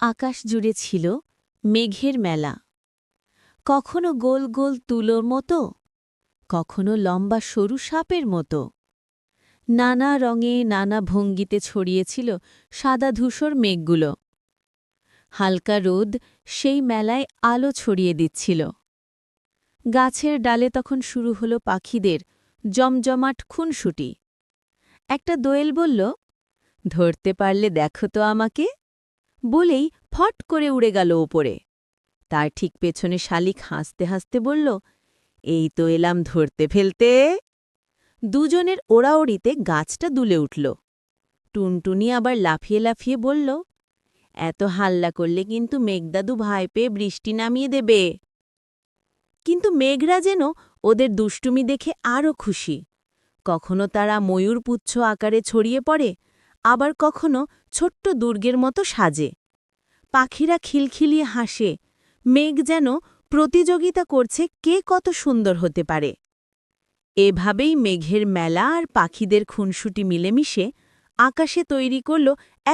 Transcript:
আকাশ জুড়ে ছিল মেঘের মেলা। কখনো গোল গোল তুলোর মতো, কখনো লম্বা সরু সাপের মতো। নানা রঙে নানা ভঙ্গিতে ছড়িয়েছিল সাদা ধূসর মেঘগুলো। হালকা রোদ সেই মেলায় আলো ছড়িয়ে দিচ্ছিল। গাছের ডালে তখন শুরু হলো পাখিদের জমজমাট খুনসুটি। একটা দোয়েল বলল, ধরতে পারলে দেখো তো আমাকে। বলেই ফট করে উড়ে গেল ওপরে। তার ঠিক পেছনে শালিক হাসতে হাসতে বলল, এই তো এলাম ধরতে ফেলতে। দুজনের ওড়াওড়িতে গাছটা দুলে উঠল। টুনটুনি আবার লাফিয়ে লাফিয়ে বলল, এত হাল্লা করলে কিন্তু মেঘদাদু ভাই পেয়ে বৃষ্টি নামিয়ে দেবে। কিন্তু মেঘরা যেন ওদের দুষ্টুমি দেখে আরও খুশি। কখনো তারা ময়ূরপুচ্ছ আকারে ছড়িয়ে পড়ে আবার কখনো ছোট্ট দুর্গের মতো সাজে। পাখিরা খিলখিলিয়ে হাসে। মেঘ যেন প্রতিযোগিতা করছে কে কত সুন্দর হতে পারে। এভাবেই মেঘের মেলা আর পাখিদের খুনসুটি মিলেমিশে আকাশে তৈরি করল এক